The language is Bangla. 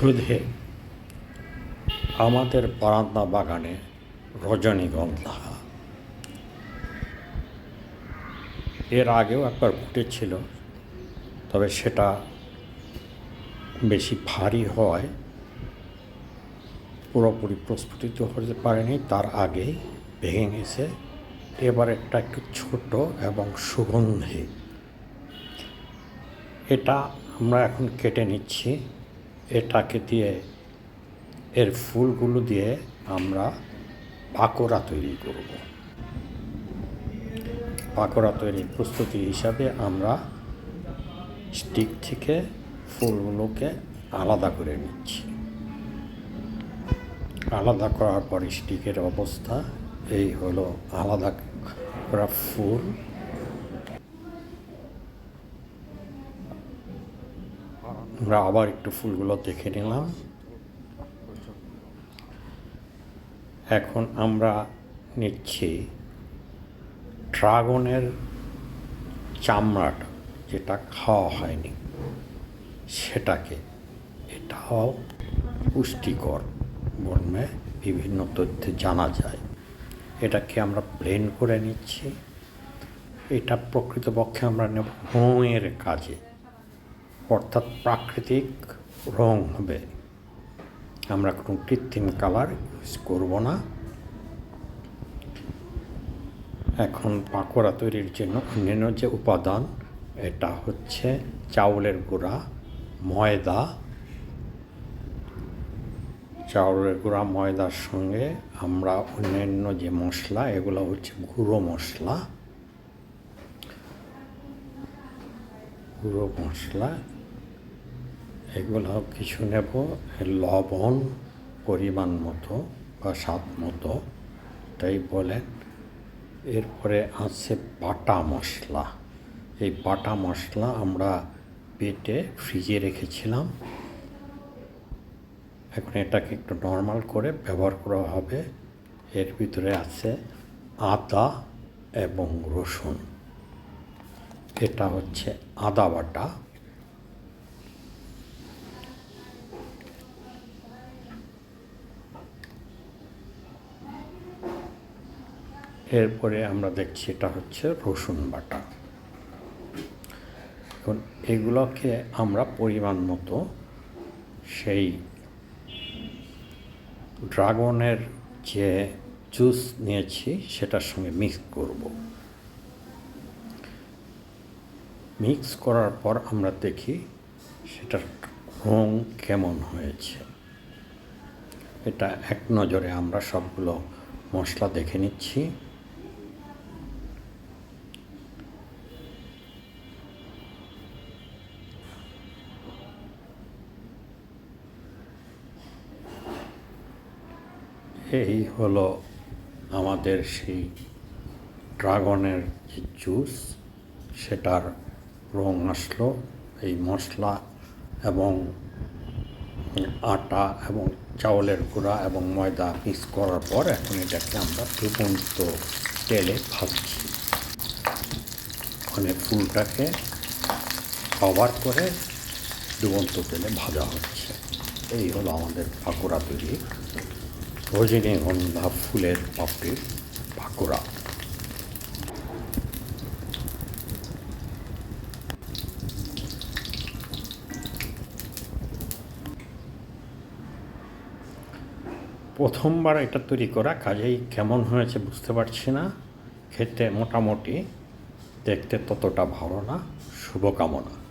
সুধে আমাদের বারান্দা বাগানে রজনীগন্ধা এর আগেও একবার ফুটেছিল তবে সেটা বেশি ভারী হওয়ায় পুরোপুরি প্রস্ফুটিত হতে পারেনি, তার আগেই ভেঙে গেছে। এবার একটা একটু ছোট এবং সুগন্ধি। এটা আমরা এখন কেটে নিচ্ছি। এটাকে দিয়ে, এর ফুলগুলো দিয়ে আমরা পাকোড়া তৈরি করব। পাকোড়া তৈরির প্রস্তুতি হিসাবে আমরা স্টিক থেকে ফুলগুলোকে আলাদা করে নিচ্ছি। আলাদা করার পর স্টিকের অবস্থা এই হলো আলাদা করা ফুল। আমরা আবার একটু ফুলগুলো দেখে নিলাম। এখন আমরা নিচ্ছি ড্রাগনের চামড়াটা, যেটা খাওয়া হয়নি। সেটাকে এটাও পুষ্টিকর মর্মে বিভিন্ন তথ্যে জানা যায়। এটাকে আমরা প্লেন করে নিচ্ছি। এটা প্রকৃতপক্ষে আমরা নেব রঙের কাজে। অর্থাৎ প্রাকৃতিক রং হবে। আমরা কোনো কৃত্রিম কালার ইউজ করব না। এখন পাকোড়া তৈরির জন্য অন্যান্য যে উপাদান, এটা হচ্ছে চাউলের গুঁড়া, ময়দা। চাউলের গুঁড়া, ময়দার সঙ্গে আমরা অন্যান্য যে মশলা, এগুলো হচ্ছে গুঁড়ো মশলা। গুঁড়ো মশলা এগুলো কিছু নেব, লবণ, পরিমাণ মতো বা স্বাদ মতো। তাই বলেন, এরপরে আছে বাটা মশলা। এই বাটা মশলা আমরা পেটে ফ্রিজে রেখেছিলাম। এখন এটাকে একটু নর্মাল করে ব্যবহার করা হবে। এর ভিতরে আছে আদা এবং রসুন। এটা হচ্ছে আদা বাটা। এরপরে আমরা দেখছি এটা হচ্ছে রসুন বাটা। এখন এগুলোকে আমরা পরিমাণ মতো সেই ড্রাগনের যে জুস নিয়েছি সেটার সঙ্গে মিক্স করব। মিক্স করার পর আমরা দেখি সেটার রং কেমন হয়েছে। এটা এক নজরে আমরা সবগুলো মশলা দেখে নিচ্ছি। এই হলো আমাদের সেই ড্রাগনের যে জুস, সেটার রং আসলো এই মশলা এবং আটা এবং চাউলের গুঁড়া এবং ময়দা মিক্স করার পর এখন এটাকে আমরা ডুবন্ত তেলে ভাজছি। ওখানে ফুলটাকে কভার করে ডুবন্ত তেলে ভাজা হচ্ছে। এই হলো আমাদের পাকোড়া তৈরি। রজনীগন্ধা ফুলের পাপড়ির পাকোড়া প্রথমবার এটা তৈরি করা, কাজেই কেমন হয়েছে বুঝতে পারছি না। খেতে মোটামুটি, দেখতে ততটা ভালো না, শুভকামনা।